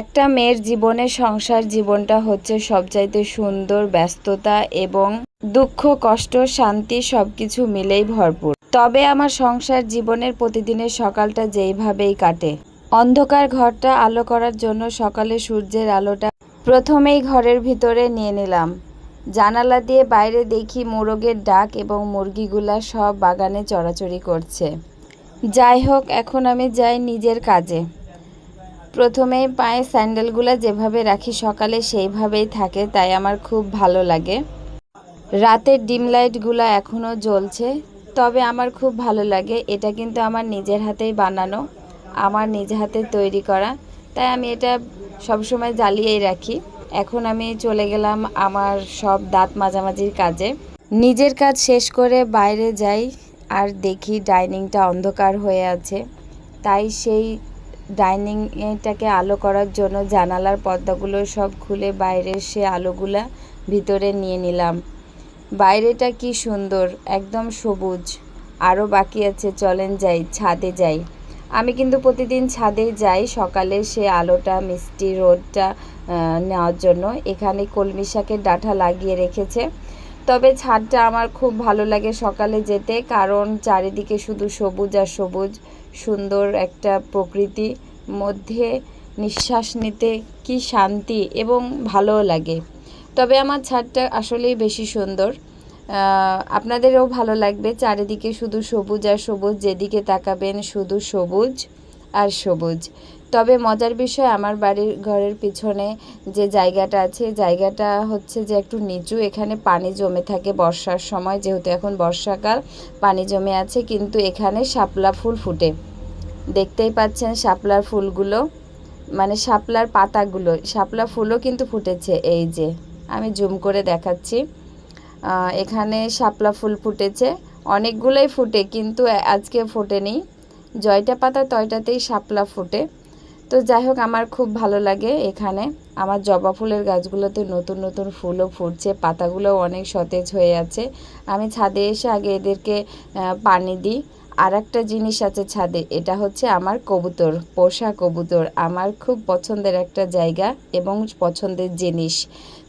একটা মেয়ের জীবনে সংসার জীবনটা হচ্ছে সবচাইতে সুন্দর, ব্যস্ততা এবং দুঃখ, কষ্ট, শান্তি সবকিছু মিলেই ভরপুর। তবে আমার সংসার জীবনের প্রতিদিনের সকালটা যেইভাবেই কাটে, অন্ধকার ঘরটা আলো করার জন্য সকালে সূর্যের আলোটা প্রথমেই ঘরের ভিতরে নিয়ে নিলাম। জানালা দিয়ে বাইরে দেখি মোরগের ডাক এবং মুরগিগুলা সব বাগানে চড়াচড়ি করছে। যাই হোক, এখন আমি যাই নিজের কাজে। প্রথমে পায়ে স্যান্ডেলগুলো যেভাবে রাখি সকালে সেইভাবেই থাকে, তাই আমার খুব ভালো লাগে। রাতের ডিম লাইটগুলো এখনও জ্বলছে, তবে আমার খুব ভালো লাগে, এটা কিন্তু আমার নিজের হাতেই বানানো, আমার নিজ হাতে তৈরি করা, তাই আমি এটা সবসময় জ্বালিয়েই রাখি। এখন আমি চলে গেলাম আমার সব দাঁত মাজামাজির কাজে। নিজের কাজ শেষ করে বাইরে যাই আর দেখি ডাইনিংটা অন্ধকার হয়ে আছে, তাই সেই ডাইনিং এটাকে আলো করার জন্য জানালার পর্দাগুলো সব খুলে বাইরের সে আলোগুলা ভিতরে নিয়ে নিলাম। বাইরেটা কি সুন্দর, একদম সবুজ। আরও বাকি আছে, চলেন যাই, ছাদে যাই। আমি কিন্তু প্রতিদিন ছাদে যাই, সকালে সে আলোটা, মিষ্টি রোদটা নেওয়ার জন্য। এখানে কলমি শাকের ডাঁটা লাগিয়ে রেখেছে। তবে ছাদটা আমার খুব ভালো লাগে সকালে যেতে, কারণ চারিদিকে শুধু সবুজ আর সবুজ সুন্দর একটা প্রকৃতি। মধ্যে নিঃশ্বাস নিতে কি শান্তি এবং ভালোও লাগে। তবে আমার ছাদটা আসলেই বেশি সুন্দর। আপনাদেরও ভালো লাগবে চারিদিকে শুধু সবুজ আর সবুজ, যেদিকে তাকাবেন শুধু সবুজ আর সবুজ। তবে মজার বিষয়, আমার বাড়ির ঘরের পিছনে যে জায়গাটা আছে, জায়গাটা হচ্ছে যে একটু নিচু। এখানে পানি জমে থাকে বর্ষার সময়, যেহেতু এখন বর্ষাকাল, পানি জমে আছে, কিন্তু এখানে শাপলা ফুল ফুটে। দেখতেই পাচ্ছেন শাপলার ফুলগুলো মানে শাপলার পাতাগুলো। শাপলা ফুলও কিন্তু ফুটেছে, এই যে। আমি জুম করে দেখাচ্ছি। এখানে শাপলা ফুল ফুটেছে। অনেকগুলোই ফুটে, কিন্তু আজকে ফোটেনি। জয়টা পাতা তয়টাতেই শাপলা ফুটে। তো যাই হোক, আমার খুব ভালো লাগে এখানে। আমার জবা ফুলের গাছগুলোতে নতুন নতুন ফুলও ফুটছে, পাতাগুলোও অনেক সতেজ হয়ে আছে। আমি ছাদে এসে আগে এদেরকে পানি দিই। আর একটা জিনিস আছে ছাদে, এটা হচ্ছে আমার কবুতর, পোষা কবুতর। আমার খুব পছন্দের একটা জায়গা এবং পছন্দের জিনিস।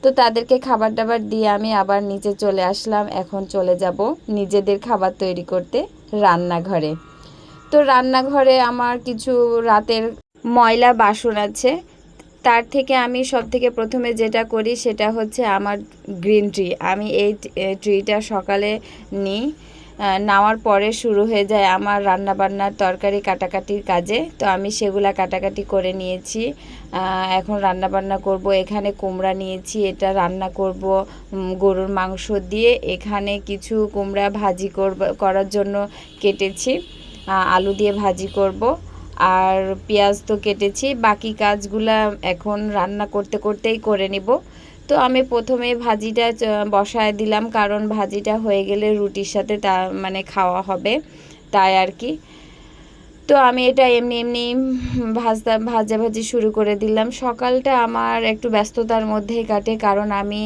তো তাদেরকে খাবার দাবার দিয়ে আমি আবার নিচে চলে আসলাম। এখন চলে যাব নিজেদের খাবার তৈরি করতে রান্নাঘরে। তো রান্নাঘরে আমার কিছু রাতের ময়লা বাসন আছে। তার থেকে আমি সব থেকে প্রথমে যেটা করি সেটা হচ্ছে আমার গ্রিন ট্রি আমি এই ট্রিটা সকালে নিই নেওয়ার পরে শুরু হয়ে যায় আমার রান্না বান্নার তরকারি কাটাকাটির কাজে। তো আমি সেগুলা কাটাকাটি করে নিয়েছি। এখন রান্না বান্না করব, এখানে কুমড়া নিয়েছি, এটা রান্না করব গরুর মাংস দিয়ে। এখানে কিছু কুমড়া ভাজি করব, করার জন্য কেটেছি। আলু দিয়ে ভাজি করব। আর পেঁয়াজ তো কেটেছি, বাকি কাজগুলা এখন রান্না করতে করতেই করে নিব। তো আমি প্রথমে ভাজিটা বসায় দিলাম, কারণ ভাজিটা হয়ে গেলে রুটির সাথে তা মানে খাওয়া হবে, তাই আর কি। তো আমি এটা এমনি এমনি ভাজা ভাজাভাজি শুরু করে দিলাম। সকালটা আমার একটু ব্যস্ততার মধ্যেই কাটে, কারণ আমি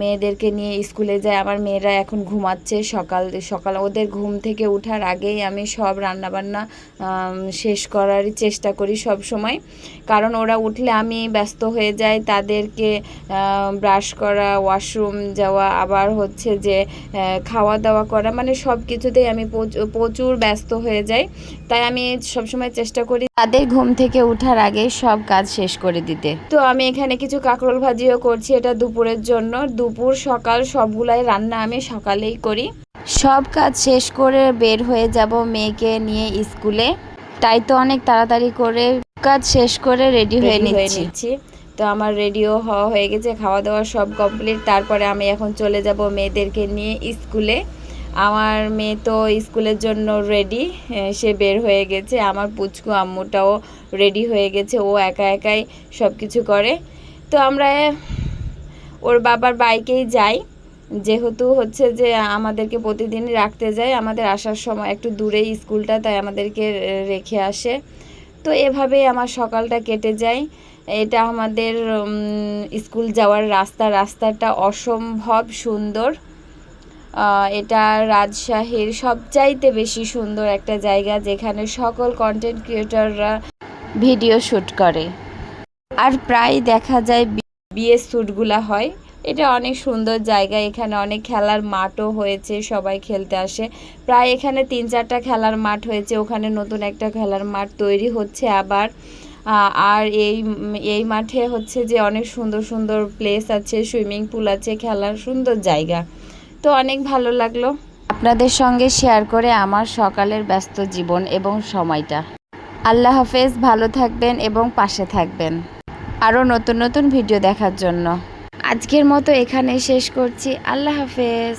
মেয়েদেরকে নিয়ে স্কুলে যাই। আমার মেয়েরা এখন ঘুমাচ্ছে সকাল সকাল ওদের ঘুম থেকে ওঠার আগেই আমি সব রান্নাবান্না শেষ করার চেষ্টা করি সব সময়। কারণ ওরা উঠলে আমি ব্যস্ত হয়ে যাই, তাদেরকে ব্রাশ করা ওয়াশরুম যাওয়া, আবার হচ্ছে যে খাওয়া দাওয়া করা মানে সব কিছুতেই আমি প্রচুর ব্যস্ত হয়ে যাই। তাই আমি সবসময় চেষ্টা করি তাদের ঘুম থেকে ওঠার আগে সব কাজ শেষ করে দিতে। তো আমি এখানে কিছু কাঁকরোল ভাজিও করছি এটা দুপুরের জন্য। দুপুর সকাল সবগুলাই রান্না আমি সকালেই করি। সব কাজ শেষ করে বের হয়ে যাব মেয়েকে নিয়ে স্কুলে। তাই তো অনেক তাড়াতাড়ি করে কাজ শেষ করে রেডি হয়ে নিচ্ছি। তো আমার রেডিও হওয়া হয়ে গেছে খাওয়া দাওয়া সব কমপ্লিট। তারপরে আমি এখন চলে যাব মেয়েদেরকে নিয়ে স্কুলে। আমার মেয়ে তো স্কুলের জন্য রেডি সে বের হয়ে গেছে। আমার পুচকু আম্মুটাও রেডি হয়ে গেছে, ও একা একাই সব কিছু করে। তো আমরা ওর বাবার বাইকেই যাই। যেহেতু হচ্ছে যে, আমাদেরকে প্রতিদিন রাখতে যায়, আমাদের আসার সময় একটু দূরেই স্কুলটা, তাই আমাদেরকে রেখে আসে। তো এভাবেই আমার সকালটা কেটে যায়। এটা আমাদের স্কুল যাওয়ার রাস্তা, রাস্তাটা অসম্ভব সুন্দর। এটা রাজশাহীর সবচাইতে বেশি সুন্দর একটা জায়গা যেখানে সকল কন্টেন্ট ক্রিয়েটররা ভিডিও শ্যুট করে। আর প্রায় দেখা যায় বি- বিয়ের শ্যুটগুলা হয়। এটা অনেক সুন্দর জায়গা, এখানে অনেক খেলার মাঠও হয়েছে, সবাই খেলতে আসে। প্রায় এখানে তিন চারটা খেলার মাঠ হয়েছে, ওখানে নতুন একটা খেলার মাঠ তৈরি হচ্ছে আবার। আর এই এই মাঠে হচ্ছে যে অনেক সুন্দর সুন্দর প্লেস আছে সুইমিং পুল আছে, খেলার সুন্দর জায়গা। তো অনেক ভালো লাগল। আপনাদের সঙ্গে শেয়ার করে আমার সকালের ব্যস্ত জীবন এবং সময়টা। আল্লাহ হাফেজ, ভালো থাকবেন এবং পাশে থাকবেন। আরও নতুন নতুন ভিডিও দেখার জন্য। আজকের মতো এখানে শেষ করছি। আল্লাহ হাফেজ।